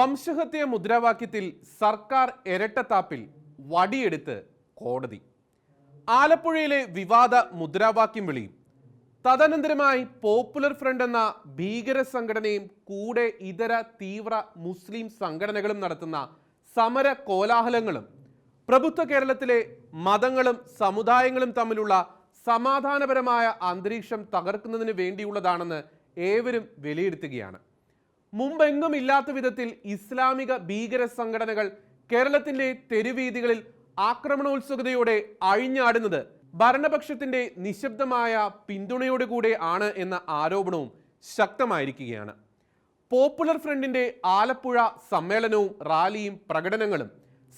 വംശഹത്യ മുദ്രാവാക്യത്തിൽ സർക്കാർ ഇരട്ടത്താപ്പിൽ വടിയെടുത്ത് കോടതി. ആലപ്പുഴയിലെ വിവാദ മുദ്രാവാക്യം വിളിയും തദനന്തരമായി പോപ്പുലർ ഫ്രണ്ട് എന്ന ഭീകര സംഘടനയും കൂടെ ഇതര തീവ്ര മുസ്ലിം സംഘടനകളും നടത്തുന്ന സമര കോലാഹലങ്ങളും പ്രബുദ്ധ കേരളത്തിലെ മതങ്ങളും സമുദായങ്ങളും തമ്മിലുള്ള സമാധാനപരമായ അന്തരീക്ഷം തകർക്കുന്നതിന് വേണ്ടിയുള്ളതാണെന്ന് ഏവരും വിലയിരുത്തുകയാണ്. മുമ്പെങ്ങും ഇല്ലാത്ത വിധത്തിൽ ഇസ്ലാമിക ഭീകര സംഘടനകൾ കേരളത്തിന്റെ തെരുവീതികളിൽ ആക്രമണോത്സുകതയോടെ അഴിഞ്ഞാടുന്നത് ഭരണപക്ഷത്തിന്റെ നിശബ്ദമായ പിന്തുണയോടുകൂടെ ആണ് എന്ന ആരോപണവും ശക്തമായിരിക്കുകയാണ്. പോപ്പുലർ ഫ്രണ്ടിന്റെ ആലപ്പുഴ സമ്മേളനവും റാലിയും പ്രകടനങ്ങളും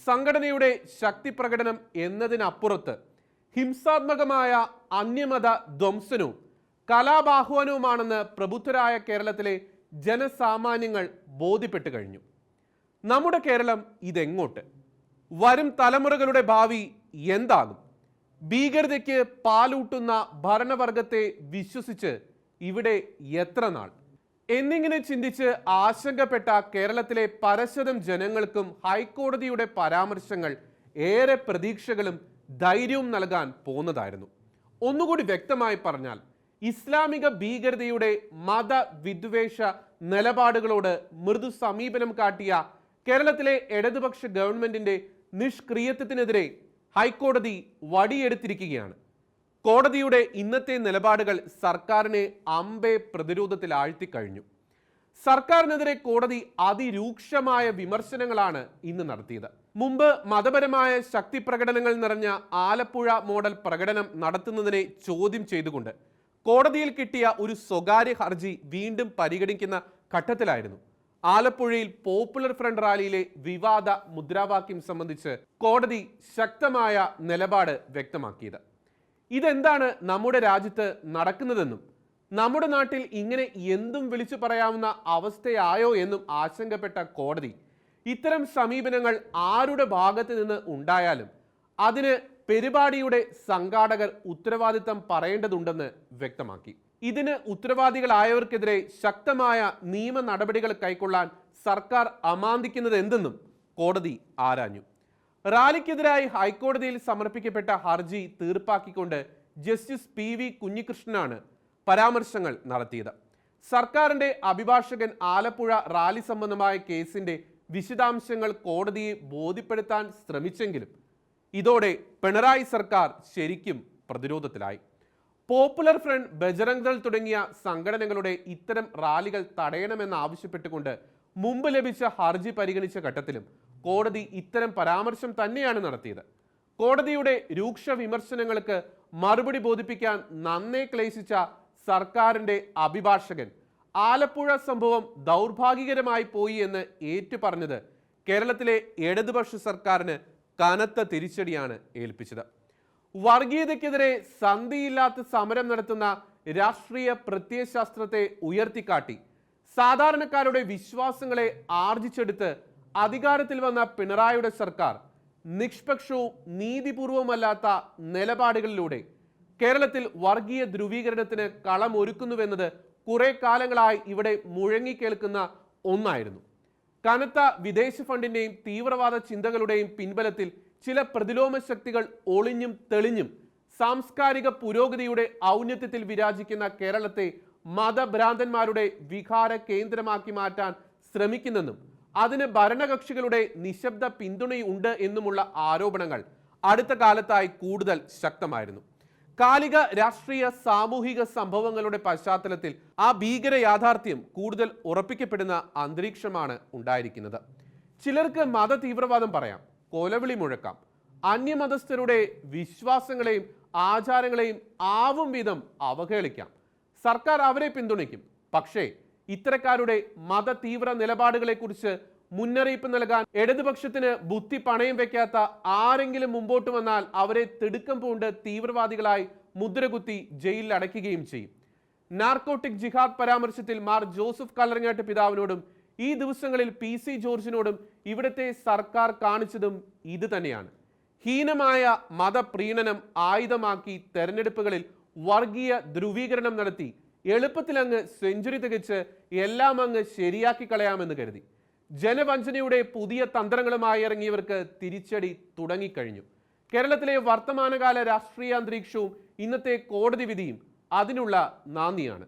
സംഘടനയുടെ ശക്തി പ്രകടനം എന്നതിനപ്പുറത്ത് ഹിംസാത്മകമായ അന്യമത ധ്വംസനവും കലാബാഹ്വാനവുമാണെന്ന് പ്രബുദ്ധരായ കേരളത്തിലെ ജനസാമാന്യങ്ങൾ ബോധ്യപ്പെട്ടു കഴിഞ്ഞു. നമ്മുടെ കേരളം ഇതെങ്ങോട്ട്? വരും തലമുറകളുടെ ഭാവി എന്താകും? ഭീകരതയ്ക്ക് പാലൂട്ടുന്ന ഭരണവർഗത്തെ വിശ്വസിച്ച് ഇവിടെ എത്ര നാൾ? എന്നിങ്ങനെ ചിന്തിച്ച് ആശങ്കപ്പെട്ട കേരളത്തിലെ പരശതം ജനങ്ങൾക്കും ഹൈക്കോടതിയുടെ പരാമർശങ്ങൾ ഏറെ പ്രതീക്ഷകളും ധൈര്യവും നൽകാൻ പോന്നതായിരുന്നു ഒന്നുകൂടി വ്യക്തമായി പറഞ്ഞാൽ ഇസ്ലാമിക ഭീകരതയുടെ മതവിദ്വേഷ നിലപാടുകളോട് മൃദു സമീപനം കാട്ടിയ കേരളത്തിലെ ഇടതുപക്ഷ ഗവൺമെന്റിന്റെ നിഷ്ക്രിയത്വത്തിനെതിരെ ഹൈക്കോടതി വടിയെടുത്തിരിക്കുകയാണ്. കോടതിയുടെ ഇന്നത്തെ നിലപാടുകൾ സർക്കാരിനെ അമ്പെ പ്രതിരോധത്തിൽ ആഴ്ത്തിക്കഴിഞ്ഞു സർക്കാരിനെതിരെ കോടതി അതിരൂക്ഷമായ വിമർശനങ്ങളാണ് ഇന്ന് നടത്തിയത്. മുമ്പ് മതപരമായ ശക്തി പ്രകടനങ്ങൾ നിറഞ്ഞ ആലപ്പുഴ മോഡൽ പ്രകടനം നടത്തുന്നതിനെ ചോദ്യം ചെയ്തുകൊണ്ട് കോടതിയിൽ കിട്ടിയ ഒരു സ്വകാര്യ ഹർജി വീണ്ടും പരിഗണിക്കുന്ന ഘട്ടത്തിലായിരുന്നു. ആലപ്പുഴയിൽ പോപ്പുലർ ഫ്രണ്ട് റാലിയിലെ വിവാദ മുദ്രാവാക്യം സംബന്ധിച്ച് കോടതി ശക്തമായ നിലപാട് വ്യക്തമാക്കിയത്. ഇതെന്താണ് നമ്മുടെ രാജ്യത്ത് നടക്കുന്നതെന്നും നമ്മുടെ നാട്ടിൽ ഇങ്ങനെ എന്തും വിളിച്ചു പറയാവുന്ന അവസ്ഥയായോ എന്നും ആശങ്കപ്പെട്ട കോടതി ഇത്തരം സമീപനങ്ങൾ ആരുടെ ഭാഗത്ത് നിന്ന് ഉണ്ടായാലും അതിന് പരിപാടിയുടെ സംഘാടകർ ഉത്തരവാദിത്തം പറയേണ്ടതുണ്ടെന്ന് വ്യക്തമാക്കി. ഇതിന് ഉത്തരവാദികളായവർക്കെതിരെ ശക്തമായ നിയമ നടപടികൾ കൈക്കൊള്ളാൻ സർക്കാർ അമാന്തിക്കുന്നത് എന്തെന്നും കോടതി ആരാഞ്ഞു. റാലിക്കെതിരായി ഹൈക്കോടതിയിൽ സമർപ്പിക്കപ്പെട്ട ഹർജി തീർപ്പാക്കിക്കൊണ്ട് ജസ്റ്റിസ് പി വി കുഞ്ഞികൃഷ്ണനാണ് പരാമർശങ്ങൾ നടത്തിയത്. സർക്കാരിന്റെ അഭിഭാഷകൻ ആലപ്പുഴ റാലി സംബന്ധമായ കേസിന്റെ വിശദാംശങ്ങൾ കോടതിയെ ബോധ്യപ്പെടുത്താൻ ശ്രമിച്ചെങ്കിലും ഇതോടെ പിണറായി സർക്കാർ ശരിക്കും പ്രതിരോധത്തിലായി. പോപ്പുലർ ഫ്രണ്ട് ബജറംഗ് ദൾ തുടങ്ങിയ സംഘടനകളുടെ ഇത്തരം റാലികൾ തടയണമെന്ന് ആവശ്യപ്പെട്ടുകൊണ്ട് മുമ്പ് ലഭിച്ച ഹർജി പരിഗണിച്ച ഘട്ടത്തിലും കോടതി ഇത്തരം പരാമർശം തന്നെയാണ് നടത്തിയത്. കോടതിയുടെ രൂക്ഷ വിമർശനങ്ങൾക്ക് മറുപടി ബോധിപ്പിക്കാൻ നന്നേ ക്ലേശിച്ച സർക്കാരിന്റെ അഭിഭാഷകൻ ആലപ്പുഴ സംഭവം ദൗർഭാഗ്യകരമായി പോയി എന്ന് ഏറ്റുപറഞ്ഞത് കേരളത്തിലെ ഇടതുപക്ഷ സർക്കാരിന് കനത്ത തിരിച്ചടിയാണ് ഏൽപ്പിച്ചത്. വർഗീയതയ്ക്കെതിരെ സന്ധിയില്ലാത്ത സമരം നടത്തുന്ന രാഷ്ട്രീയ പ്രത്യയശാസ്ത്രത്തെ ഉയർത്തിക്കാട്ടി സാധാരണക്കാരുടെ വിശ്വാസങ്ങളെ ആർജിച്ചെടുത്ത് അധികാരത്തിൽ വന്ന പിണറായിയുടെ സർക്കാർ നിഷ്പക്ഷവും നീതിപൂർവമല്ലാത്ത നിലപാടുകളിലൂടെ കേരളത്തിൽ വർഗീയ ധ്രുവീകരണത്തിന് കളമൊരുക്കുന്നുവെന്നത് കുറെ കാലങ്ങളായി ഇവിടെ മുഴങ്ങിക്കേൾക്കുന്ന ഒന്നായിരുന്നു. കനത്ത വിദേശ ഫണ്ടിന്റെയും തീവ്രവാദ ചിന്തകളുടെയും പിൻബലത്തിൽ ചില പ്രതിലോമ ശക്തികൾ ഒളിഞ്ഞും തെളിഞ്ഞും സാംസ്കാരിക പുരോഗതിയുടെ ഔന്നത്യത്തിൽ വിരാജിക്കുന്ന കേരളത്തെ മതഭ്രാന്തന്മാരുടെ വികാര കേന്ദ്രമാക്കി മാറ്റാൻ ശ്രമിക്കുന്നെന്നും അതിന് ഭരണകക്ഷികളുടെ നിശബ്ദ പിന്തുണയുണ്ട് എന്നുമുള്ള ആരോപണങ്ങൾ അടുത്ത കാലത്തായി കൂടുതൽ ശക്തമായിരുന്നു. കാലിക രാഷ്ട്രീയ സാമൂഹിക സംഭവങ്ങളുടെ പശ്ചാത്തലത്തിൽ ആ ഭീകര യാഥാർത്ഥ്യം കൂടുതൽ ഉറപ്പിക്കപ്പെടുന്ന അന്തരീക്ഷമാണ് ഉണ്ടായിരിക്കുന്നത്. ചിലർക്ക് മത തീവ്രവാദം പറയാം കൊലവിളി മുഴക്കാം അന്യമതസ്ഥരുടെ വിശ്വാസങ്ങളെയും ആചാരങ്ങളെയും ആവും വിധം അവഹേളിക്കാം. സർക്കാർ അവരെ പിന്തുണയ്ക്കും. പക്ഷേ ഇത്തരക്കാരുടെ മത തീവ്ര നിലപാടുകളെക്കുറിച്ച് മുന്നറിയിപ്പ് നൽകാൻ ഇടതുപക്ഷത്തിന് ബുദ്ധി പണയം വെക്കാത്ത ആരെങ്കിലും മുമ്പോട്ട് വന്നാൽ അവരെ തിടുക്കം പൂണ്ട് തീവ്രവാദികളായി മുദ്രകുത്തി ജയിലിൽ അടയ്ക്കുകയും ചെയ്യും. നാർക്കോട്ടിക് ജിഹാദ് പരാമർശത്തിൽ മാർ ജോസഫ് കല്ലറങ്ങാട്ട് പിതാവിനോടും ഈ ദിവസങ്ങളിൽ പി സി ജോർജിനോടും ഇവിടുത്തെ സർക്കാർ കാണിച്ചതും ഇത് തന്നെയാണ്. ഹീനമായ മതപ്രീണനം ആയുധമാക്കി തെരഞ്ഞെടുപ്പുകളിൽ വർഗീയ ധ്രുവീകരണം നടത്തി. എളുപ്പത്തിലങ്ങ് സെഞ്ചുറി തികച്ച് എല്ലാം അങ്ങ് ശരിയാക്കി കളയാമെന്ന് കരുതി. ജനവഞ്ചനയുടെ പുതിയ തന്ത്രങ്ങളുമായി ഇറങ്ങിയവർക്ക് തിരിച്ചടി തുടങ്ങിക്കഴിഞ്ഞു. കേരളത്തിലെ വർത്തമാനകാല രാഷ്ട്രീയ അന്തരീക്ഷവും ഇന്നത്തെ കോടതി വിധിയും അതിനുള്ള നാന്ദിയാണ്